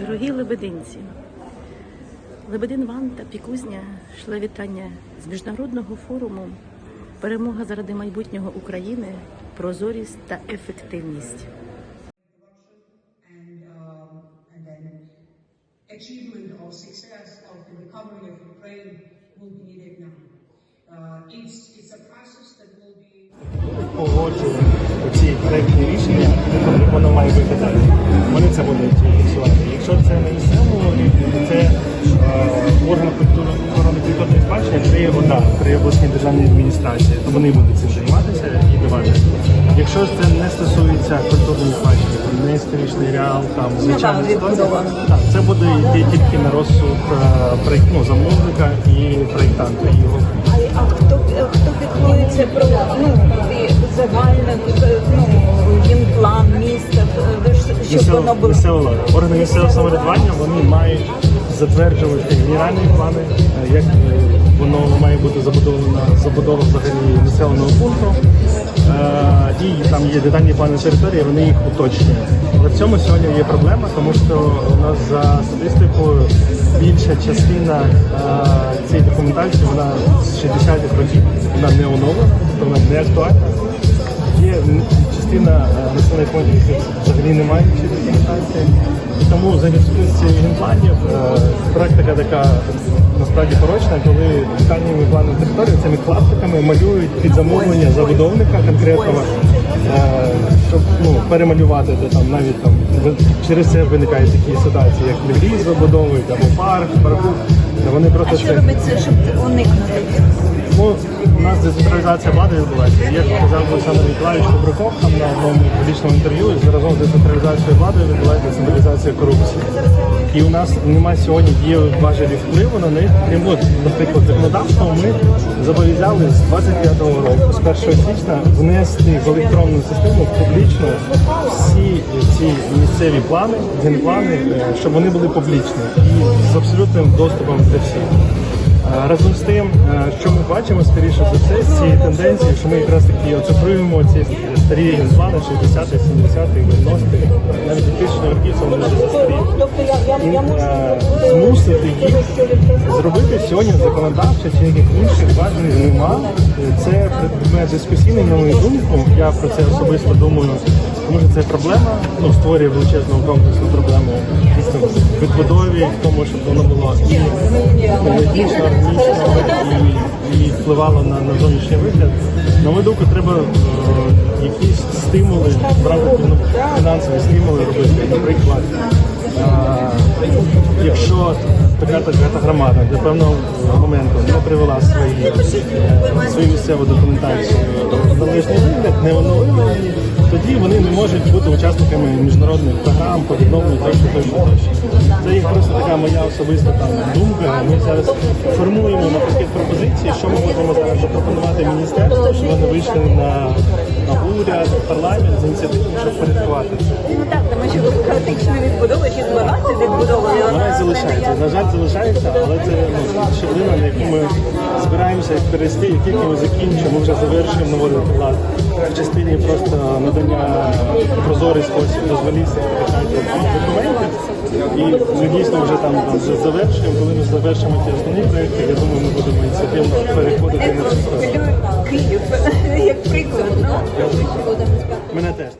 Дорогі лебединці, Лебедин Ван та Пікузня шле вітання з міжнародного форуму Перемога заради майбутнього України, прозорість та ефективність. um, achievement or success of the recovery of Ukraine will be needed now. Uh, it's it's a process that will be. погоджуємо ці проектні рішення, воно має виглядати. Вони це будуть фіксувати. Якщо це на місцевому рівні, це е, орган культури охорони культурної спадщини, це є ОДА, при обласній державній адміністрації, то вони будуть цим займатися і давати. Якщо це не стосується культурної спадщини, там не історичний реал, там звичайно історія, так, це буде йти тільки на розсуд е, ну, замовника і проєктанта і його піклується про ну, загальне ну, генплан міста, е, щоб Місцева- воно було місцева влада. Органи місцевого самоврядування вони мають затверджувати генеральні плани, е, як е, воно має бути забудовано забудова взагалі населеного пункту. Е, І там є детальні плани території, вони їх уточнюють. Але в цьому сьогодні є проблема, тому що у нас за статистикою більша частина е, цієї документації вона з 60-х років, вона не оновлена, вона не актуальна. Є частина е, населених пунктів, яких взагалі немає документації. І тому за відсутності генпланів практика така насправді порочна, коли останніми планом території цими пластиками малюють під замовлення забудовника конкретного, е, щоб ну, перемалювати, де там навіть там через це виникають такі ситуації, як ліс забудовують або парк, парку. Вони просто А що це робиться, щоб уникнути децентралізація влади відбувається. Як казав Олександр Ніколаївич Кубраков там на одному публічному інтерв'ю, заразом з децентралізацією влади відбувається децентралізація корупції. І у нас немає сьогодні дієвих важелів впливу на них, крім от, наприклад, законодавством ми зобов'язали з 25-го року, з 1 січня, внести в електронну систему публічно всі ці місцеві плани, генплани, е, щоб вони були публічні і з абсолютним доступом для всіх. Е, Разом з тим, е, що ми бачимо, скоріше за все, з цієї тенденції, що ми якраз таки оцифруємо ці старі генплани 60-х, 70-х, 90-х, навіть 2000 років це вони вже застарі. Е, змусити їх зробити сьогодні законодавчо чи яких інших важелів нема. Це предмет дискусійний, на мою думку. Я про це особисто думаю, що це проблема, ну, створює величезну комплексну проблему в відбудові, в тому, щоб воно було і екологічно, органічно і, і впливало на, на зовнішній вигляд. На мою думку, треба е, якісь стимули, правда, ну, фінансові стимули робити. Наприклад, е, якщо така така громада до певного моменту не привела свої, е, свою місцеву документацію в належний не оновила тоді вони не можуть бути учасниками міжнародних програм по відновленню тощо, тощо, тощо. Це їх просто така моя особиста там думка. Ми зараз формуємо на пакет пропозиції, що ми можемо зараз запропонувати міністерству, щоб вони вийшли на уряд, парламент з ініціативою, щоб порядкувати це. Ну так, тому що хаотична відбудова чи збагати відбудова. Вона залишається. На жаль, залишається, але це ну, щеблина, на яку ми збираємося перейти, як тільки ми закінчимо, ми вже завершуємо наводити лад в частині просто надання прозорий спосіб дозволів документів. І ми дійсно вже там завершуємо. Коли ми завершимо ці основні проекти, я думаю, ми будемо ініціативно переходити на. Київ як приклад. Мене теж.